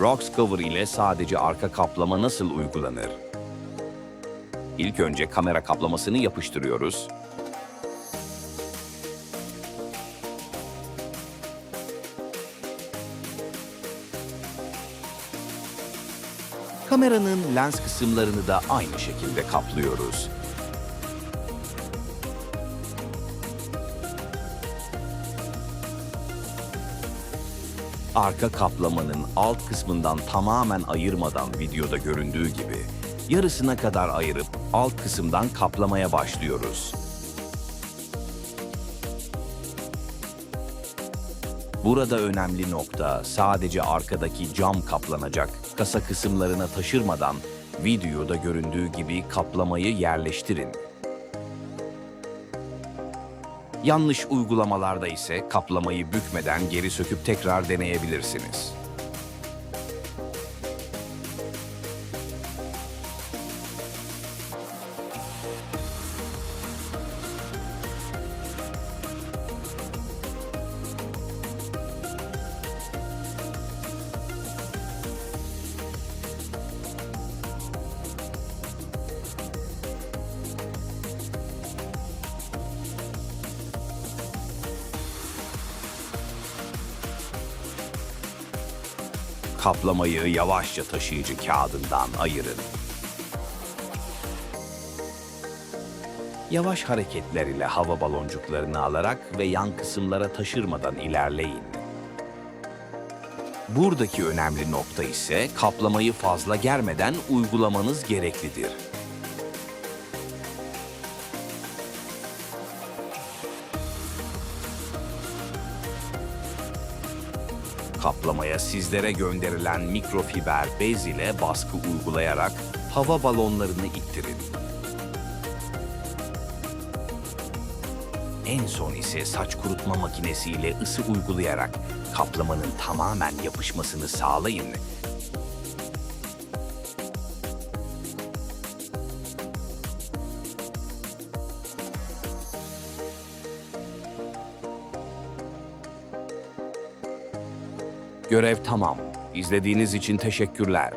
Roxcover ile sadece arka kaplama nasıl uygulanır? İlk önce kamera kaplamasını yapıştırıyoruz. Kameranın lens kısımlarını da aynı şekilde kaplıyoruz. Arka kaplamanın alt kısmından tamamen ayırmadan videoda göründüğü gibi yarısına kadar ayırıp alt kısımdan kaplamaya başlıyoruz. Burada önemli nokta sadece arkadaki cam kaplanacak. Kasa kısımlarına taşırmadan videoda göründüğü gibi kaplamayı yerleştirin. Yanlış uygulamalarda ise kaplamayı bükmeden geri söküp tekrar deneyebilirsiniz. Kaplamayı yavaşça taşıyıcı kağıdından ayırın. Yavaş hareketler ile hava baloncuklarını alarak ve yan kısımlara taşırmadan ilerleyin. Buradaki önemli nokta ise kaplamayı fazla germeden uygulamanız gereklidir. Kaplamaya sizlere gönderilen mikrofiber bez ile baskı uygulayarak hava balonlarını ittirin. En son ise saç kurutma makinesiyle ısı uygulayarak kaplamanın tamamen yapışmasını sağlayın. Görev tamam. İzlediğiniz için teşekkürler.